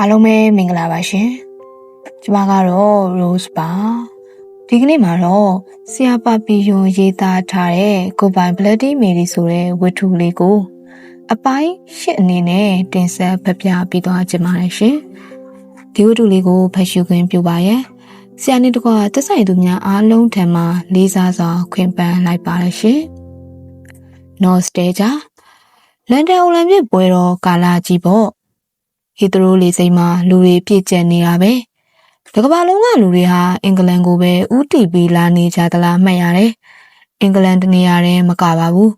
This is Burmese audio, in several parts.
အားလုံးပဲမင်္ဂလာပါရှင်ကျမကတော့ Rose ပါဒီကနေ့မှာတော့ဆရာပါပီယွန်ရေးသားထားတဲ့ကိုပိုင် Bloody Mary ဆိုတဲ့ဝတ္ထုလေးကိုအပိုင်းရှစ်အနေနဲ့တင်ဆက်ဖပြပေးသွားခြင်းပါတယ်ရှင်ဒီဝတ္ထုလေးကိုဖတ်ရှုခွင့်ပြုပါရဲ့ဆရာနေတကွာသက်ဆိုင်သူများအားလုံးထံမှလေးစားစွာခွင့်ပန်းလိုက်ပါရရှင် Nostalgia လန်ဒန်အိုလံပစ်ပွဲတော်ကာလာကြီးပေါ့ ဟီသရိုလေးစိမ်မှာလူတွေပြည့်ကျက်နေတာပဲတကဘာလုံးကလူတွေဟာအင်္ဂလန်ကိုပဲဥတီပြီးလာနေကြသလားမှတ်ရတယ်အင်္ဂလန်တနေရာတည်းမကပါဘူး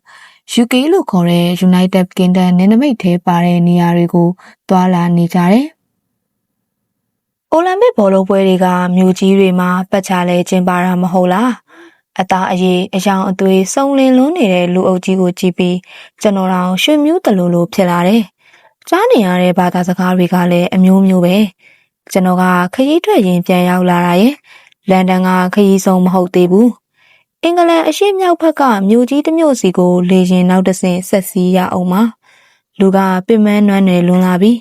UK လို့ခေါ်တဲ့ United Kingdom နယ်နိမိတ်ထဲပါတဲ့နေရာတွေကိုသွာလာနေကြတယ်အိုလံပစ်ဘောလုံးပွဲတွေကမြို့ကြီးတွေမှာပတ်ချလဲကျင်းပတာမဟုတ်လားအသားအရေးအယောင်အသွေးစုံလင်လွန်းနေတဲ့လူအုပ်ကြီးကိုကြည့်ပြီးကျွန်တော်တောင်ရွှေမျိုးတလူလိုဖြစ်လာတယ်။ ကြားနေရတဲ့ဘာသာစကားတွေကလည်းအမျိုးမျိုးပဲကျွန်တော်ကခရီးထွက်ရင်ပြန်ရောက်လာတာရဲ့လန်ဒန်ကခရီးဆုံးမဟုတ်သေးဘူးအင်္ဂလန်အရှေ့မြောက်ဘက်ကမြို့ကြီးတစ်မြို့စီကိုလေရင်နောက်တစ်ဆင့်ဆက်စီးရအောင်ပါလူကပင်မနှွမ်းနယ်လွန်လာပြီ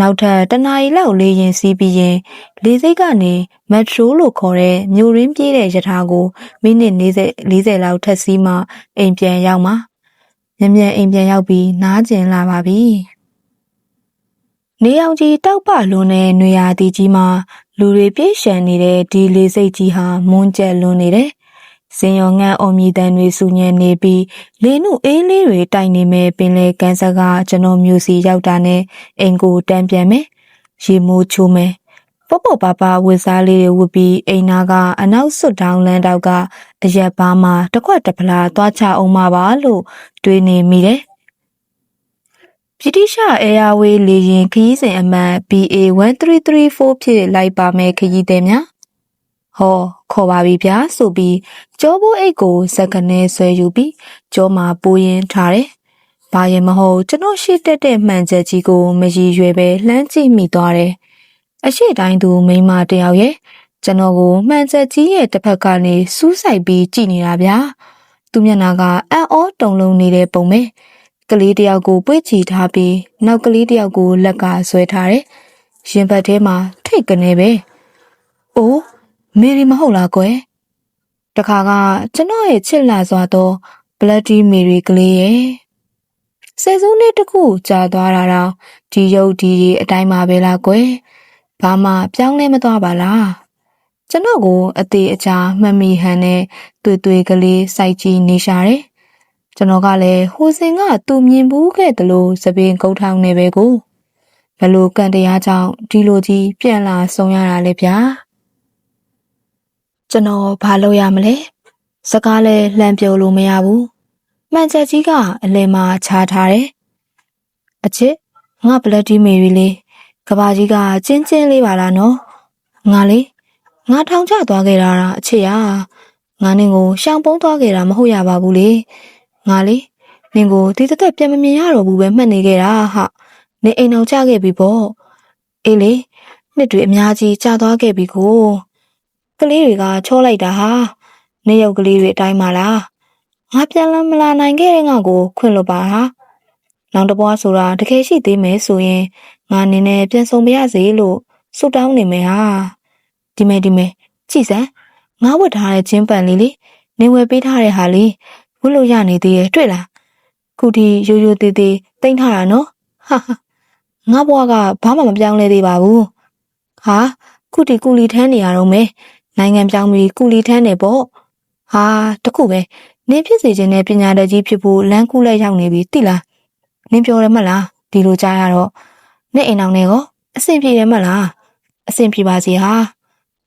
နောက်ထပ်တနာရီလောက်လေရင်စီးပြီးရင်လေစိတ်ကနေမက်ထရိုလို့ခေါ်တဲ့မြို့ရင်းပြေးတဲ့ရထားကိုမိနစ်40 40လောက်ထက်စီးမှအိမ်ပြန်ရောက်မှာမြန်မြန်အိမ်ပြန်ရောက်ပြီးနားကျင်လာပါပြီ။ နေအောင်ကြီးတောက်ပလွန်တဲ့နေရာတီကြီးမှာလူတွေပြေးရှံနေတဲ့ဒီလေစိတ်ကြီးဟာမွန်းကျက်လွန်နေတယ်စင်ရောငန်းအောင်မြည်တန်တွေစူညံနေပြီးလေနုအေးလေးတွေတိုက်နေမဲ့ပင်လေကန်းစကကျွန်တော်မျိုးစီရောက်တာနဲ့အိမ်ကိုတန်းပြန်မယ်ရေမိုးချိုးမယ်ပေါ့ပေါ့ပါပါဝစ်စားလေးတွေဝတ်ပြီးအိမ်နာကအနောက်ဆွတ်တောင်းလန်းတောက်ကအရက်ပါးမှာတစ်ခွက်တစ်ဖလားသွားချအောင်ပါပါလို့တွေးနေမိတယ် ဗြိတိရှအဲယာဝေးလေရင်ခရီးစဉ်အမှတ် BA1334 ဖြစ်လိုက်ပါမယ်ခရီးသည်များဟောခေါ်ပါပြီဗျာဆိုပြီးကြောဘိုးအိတ်ကိုစက္ကနေဆွဲယူပြီးကြောမှာပိုးရင်ထားတယ်။ဘာရင်မဟုတ်ကျွန်တော်ရှိတက်တဲ့မှန်ချက်ကြီးကိုမရည်ရွယ်ပဲလှမ်းကြည့်မိသွားတယ်။အရှိတိုင်းသူမိန်းမတယောက်ရဲ့ကျွန်တော်ကိုမှန်ချက်ကြီးရဲ့တစ်ဖက်ကနေစူးစိုက်ပြီးကြည့်နေတာဗျာ။သူမျက်နှာကအံ့ဩတုန်လုံးနေတဲ့ပုံပဲ။ ကလေးတယောက်ကိုပွေ့ချီထားပြီးနောက်ကလေးတယောက်ကိုလက်ကဆွဲထားတယ်။ရင်ဘတ်ထဲမှာထိတ်ကနေပဲ။အိုးမေရီမဟုတ်လားကွယ်တခါကကျွန်တော်ရဲ့ချစ်လာစွာသော Bloody Mary ကလေးရဲ့ဆယ်စုနှစ်တခုကြာသွားတာတော့ဒီရုပ်ဒီရီအတိုင်းပါပဲလားကွယ်ဘာမှပြောင်းလဲမသွားပါလားကျွန်တော်ကိုအသေးအချာမှတ်မိဟန်နဲ့တွေ့တွေ့ကလေးစိုက်ကြည့်နေရှာတယ် ကျွန်တော်ကလည်းဟိုစင်ကသူမြင်ဘူးခဲ့တယ်လို့သပင်ကုတ်ထောင်းနေပဲကိုဘလို့ကန်တရားကြောင့်ဒီလိုကြီးပြန်လာဆုံးရတာလေဗျာကျွန်တော်ဘာလုပ်ရမလဲစကားလဲလှမ်းပြောလို့မရဘူးမှန်ချက်ကြီးကအလဲမှာခြားထားတယ်အချစ်ငါဘလက်ဒီမေရီလေးကဘာကြီးကကျင်းကျင်းလေးပါလားနော်ငါလေးငါထောင်ချသွားခဲ့တာအချစ်ရငါနင်ကိုရှောင်ပုန်းသွားခဲ့တာမဟုတ်ရပါဘူးလေ ငါလေးနင်ကိုဒီသက်သက်ပြန်မမြင်ရတော့ဘူးပဲမှတ်နေခဲ့တာဟာနေအိမ်အောင်ချခဲ့ပြီပေါ့အေးလေနှစ်တွေအများကြီးကြာသွားခဲ့ပြီကိုကလေးတွေကချောလိုက်တာဟာနေရုပ်ကလေးတွေအတိုင်းပါလားငါပြန်လာမလာနိုင်ခဲ့တဲ့ငါကို ခွင့်လွတ်ပါဟာနောင်တပွားဆိုတာတကယ်ရှိသေးမယ်ဆိုရင်ငါနေနဲ့ပြန်ဆုံပါရစေလို့ဆုတောင်းနေမယ်ဟာဒီမဲ့ဒီမဲ့ကြည်စမ်းငါဝတ်ထားတဲ့ချင်းပန်လေးလေနေဝယ်ပေးထားတဲ့ဟာလေး ဝတ်လို့ရနေသေးရဲ့တွေ့လားခုဒီရိုးရိုးသေးသေးတိမ့်ထားတာနော်ဟာဟာငါဘွားကဘာမှမပြောင်းလဲသေးပါဘူးဟာခုဒီကူလီထမ်းနေရတော့မယ်နိုင်ငံပြောင်းပြီးကုလီထမ်းနေပေါ့ဟာတခုပဲနင်းဖြစ်စေခြင်းနဲ့ပညာတတ်ကြီးဖြစ်ဖို့လမ်းကူးလက်ရောက်နေပြီတိလားနင်းပြောရမလားဒီလိုကြားရတော့နဲ့အိမ်အောင်နဲ့ကောအဆင်ပြေတယ်မလားအဆင်ပြေပါစေဟာ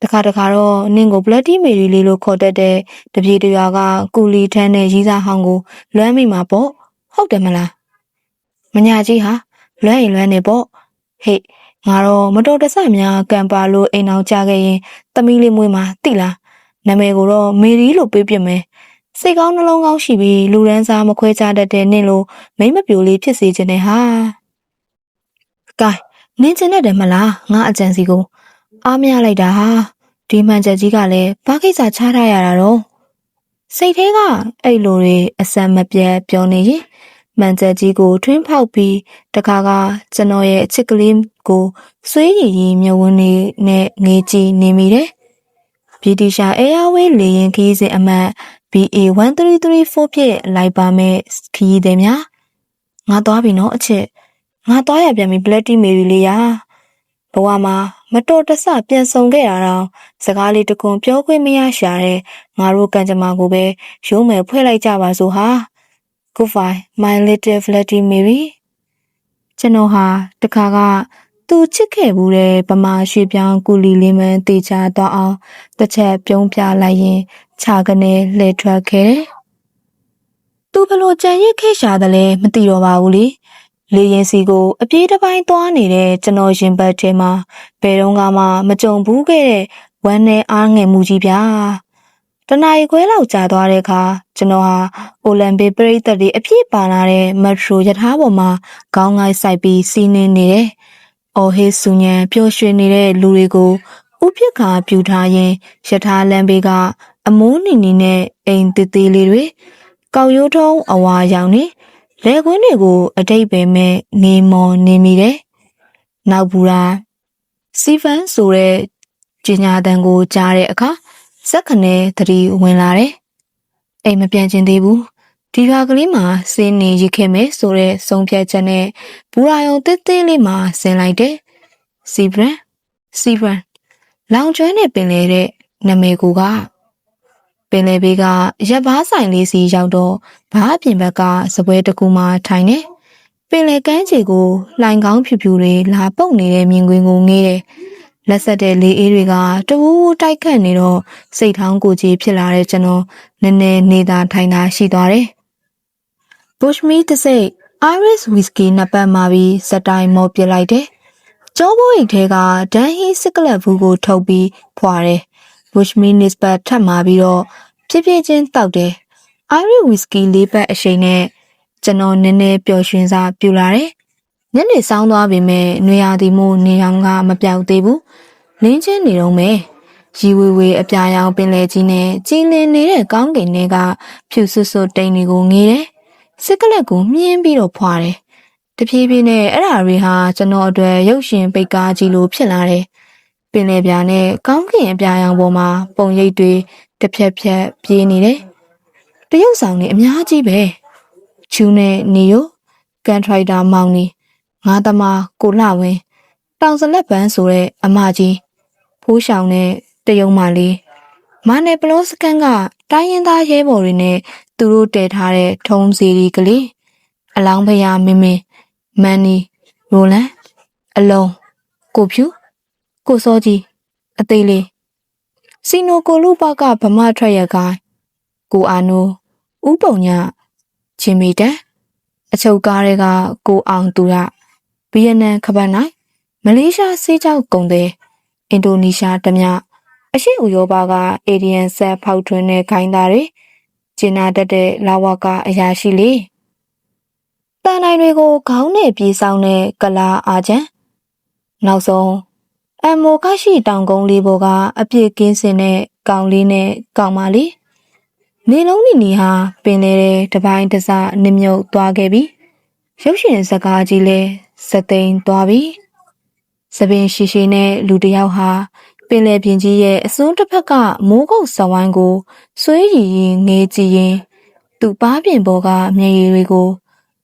တခါတခါတော့နင်းကို Bloody Mary လေးလို့ခေါ်တတ်တဲ့တပြေတရွာကကူလီထမ်းတဲ့ရီးစားဟောင်းကိုလွမ်းမိမှာပေါ့ဟုတ်တယ်မလားမညာကြီးဟာလွမ်းရင်လွမ်းနေပေါ့ဟေ့ငါတော့မတော်တဆများကံပါလို့အိမ်အောင်ကြခဲ့ရင်သမီးလေးမွေးမှာတိလားနာမည်ကိုတော့မေရီလို့ပေးပြမယ်စိတ်ကောင်းနှလုံးကောင်းရှိပြီးလူရန်စားမခွဲခြားတတ်တဲ့နင့်လိုမိမပြိုလေးဖြစ်စေခြင်းနဲ့ဟာကဲနင်းချင်တဲ့မလားငါအကြံစီကို အားမရလိုက်တာဟာဒီမှန်ချက်ကြီးကလည်းဘာကိစ္စချားထားရတာတော့စိတ်သေးကအဲ့လိုတွေအစံမပြတ်ပြောနေရင်မှန်ချက်ကြီးကိုထွင်းဖောက်ပြီးတခါကကျွန်တော်ရဲ့အချစ်ကလေးကိုဆွေးရည်ရည်မြဝန်းနေနဲ့ငေးကြည့်နေမိတယ်ဗြိတိရှား Airways လေယာဉ်ခရီးစဉ်အမှတ် BA1334 ဖြင့်လိုက်ပါမဲ့ခရီးသည်များငါသွားပြီနော်အချစ်ငါသွားရပြန်ပြီ Bloody Mary လေးရာဘဝမှာ မတော်တဆပြန်ဆောင်ခဲ့ရတော့စကားလေးတခွန်းပြောခွင့်မရရှာတဲ့ငါတို့ကံကြမ္မာကိုပဲရုံးမယ်ဖွဲ့လိုက်ကြပါစို့ဟာ Goodbye my little Bloody Mary ကျွန်တော်ဟာတခါကသူချစ်ခဲ့ဘူးတဲ့ဗမာရွှေပြောင်းကူလီလေးမန်းတေချာတော့အောင်တစ်ချက်ပြုံးပြလိုက်ရင်ခြာကနေလှည့်ထွက်ခဲ့တယ်။သူဘလို့ကြံရစ်ခဲ့ရှာတယ်လဲမသိတော့ပါဘူးလေ။ လေရင်စီကိုအပြေးတစ်ပိုင်းသွားနေတဲ့ကျွန်တော်ရင်ဘတ်ထဲမှာဘယ်တော့မှမကြုံဘူးခဲ့တဲ့ဝမ်းနဲ့အားငယ်မှုကြီးဗျာ။တနာရီခွဲလောက်ကြာသွားတဲ့အခါကျွန်တော်ဟာအိုလံပစ်ပရိသတ်တွေအပြည့်ပါလာတဲ့မက်ထရိုရထားပေါ်မှာခေါင်းငိုက်ဆိုင်ပြီးစီးနှင်းနေတယ်။အော်ဟေးဆူညံပျော်ရွှင်နေတဲ့လူတွေကိုဥပက္ခာပြူထားရင်ရထားလမ်းဘေးကအမိုးနီနီနဲ့အိမ်သေးသေးလေးတွေကောက်ရိုးထုံးအဝါရောင်နေ လဲခွင်းတွေကိုအတိတ်ပဲမဲ့နေမော်နေမိတယ်။နောက်ဘူးရာစီဖန်ဆိုတဲ့ကျညာတန်ကိုကြားတဲ့အခါစက်ခနဲ့သတိဝင်လာတယ်။အိမ်မပြန်ကျင်သေးဘူး။ဒီရွာကလေးမှာစင်းနေရခဲ့မယ်ဆိုတဲ့ဆုံးဖြတ်ချက်နဲ့ဘူရာယုံတစ်သေးလေးမှာဆင်းလိုက်တယ်။စီဖရန်စီဖရန်လောင်ကျွမ်းနဲ့ပင်လေတဲ့နမေကူက ပင်လေဘေးကရက်ဘားဆိုင်လေးစီရောက်တော့ဘားအပြင်ဘက်ကစပွဲတစ်ခုမှထိုင်နေပင်လေကမ်းခြေကိုလှိုင်ကောင်းဖြူဖြူတွေလာပုတ်နေတဲ့မြင်ကွင်းကိုငေးတယ်လက်ဆက်တဲ့လေအေးတွေကတဝူးတိုက်ခတ်နေတော့စိတ်ထောင်းကိုကြီးဖြစ်လာတဲ့ကျွန်တော်နည်းနည်းနေတာထိုင်တာရှိသွားတယ်။ Bushmeat တစ်စိတ် Irish Whiskey နှစ်ပတ်မှပြီးစတိုင်မော်ပြလိုက်တယ်။ကျောဘိုးအိတ်ထဲကဒန်ဟီစကလက်ဘူးကိုထုတ်ပြီးဖွာတယ်။ Bushmeat နစ်ပတ်ထပ်မှပြီးတော့ဖြည်းဖြည်းချင်းတောက်တယ်။ Irish Whiskey လေးပတ်အရှိန်နဲ့ကျွန်တော်နည်းနည်းပျော်ရွှင်စာပြူလာတယ်။ညနေဆောင်သွားပြီမဲ့နွေရာသီမို့နေအောင်ကမပြောက်သေးဘူး။လင်းချင်းနေတော့မယ်။ရီဝေဝေအပြာရောင်ပင်လေကြီးနဲ့ကြည်လင်နေတဲ့ကောင်းကင်တွေကဖြူဆွဆွတိမ်တွေကိုငေးတယ်။စစ်ကလက်ကိုမြင်းပြီးတော့ဖွာတယ်။တဖြည်းဖြည်းနဲ့အဲ့ဓာတွေဟာကျွန်တော်အတွက်ရုပ်ရှင်ပိတ်ကားကြီးလိုဖြစ်လာတယ်။ ပင်လေပြာနဲ့ကောင်းကင်အပြာရောင်ပေါ်မှာပုံရိပ်တွေတစ်ဖြက်ဖြက်ပြေးနေတယ်။တရုတ်ဆောင်နေအများကြီးပဲ။ချူးနဲ့နေယိုကန်ထရိုက်တာမောင်နေငါးသမားကိုလှဝင်းတောင်စလက်ပန်းဆိုတဲ့အမကြီးဖိုးရှောင်နဲ့တယုံမလေးမနယ်ပလောစကန်ကတိုင်းရင်သားရဲဘော်တွေနဲ့သူတို့တည်ထားတဲ့ထုံးစီရီကလေးအလောင်းဖရာမင်းမင်းမန်နီရိုလန်အလုံးကိုဖြူ ကိုစောကြီးအသေးလေးစီနိုကိုလူပကဗမာထွက်ရကိုင်းကိုအာနိုဥပုံညချင်းမီတန်အချုပ်ကားတွေကကိုအောင်သူရဗီယက်နမ်ခပတ်နိုင်မလေးရှားစေးကြောက်ကုံတဲ့အင်ဒိုနီးရှားတမျှအရှိဥရောပကအေဒီယန်ဆက်ဖောက်ထွင်းတဲ့ခိုင်းသားတွေကျင်းနာတတ်တဲ့လာဝကအရာရှိလေးတန်တိုင်းတွေကိုခေါင်းနဲ့ပြေးဆောင်တဲ့ကလာအာချန်နောက်ဆုံး အမိုကရှိတောင်ကုန်းလေးပေါ်ကအပြစ်ကင်းစင်တဲ့ကောင်လေးနဲ့ကောင်မလေးနေလုံးနီနီဟာပင်လေတဲ့တပိုင်းတစနစ်မြုပ်သွားခဲ့ပြီရုပ်ရှင်စကားကြီးလဲစသိမ်းသွားပြီစပင်ရှိရှိနဲ့လူတယောက်ဟာပင်လယ်ပြင်ကြီးရဲ့အစွန်းတစ်ဖက်ကမိုးကုတ်စဝိုင်းကိုဆွေးရည်ရင်ငေးကြည့်ရင်သူ့ပါးပြင်ပေါ်ကမျက်ရည်တွေကို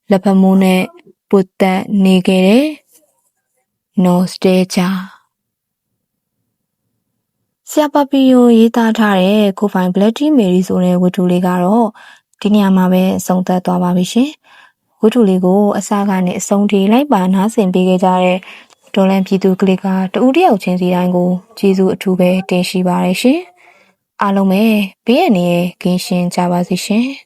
လက်ဖမိုးနဲ့ပုတ်တက်နေခဲ့တယ်။ Nostalgia ဆရာပပီယိုရေးသားထားတဲ့ကိုဖိုင် Bloody Mary ဆိုတဲ့ဝတ္ထုလေးကတော့ဒီနေရာမှာပဲဆုံးသက်သွားပါပြီရှင်။ဝတ္ထုလေးကိုအစကနေအဆုံးထိလိုက်ပါနားဆင်ပေးခဲ့ကြတဲ့ဒေါ်လန်ပြည်သူကလေးကတူတယောက်ချင်းစီတိုင်းကိုကျေးဇူးအထူးပဲတင်ရှိပါရရှင်။အားလုံးပဲဘေးရန်ရဲ့ကင်းရှင်းကြပါစေရှင်။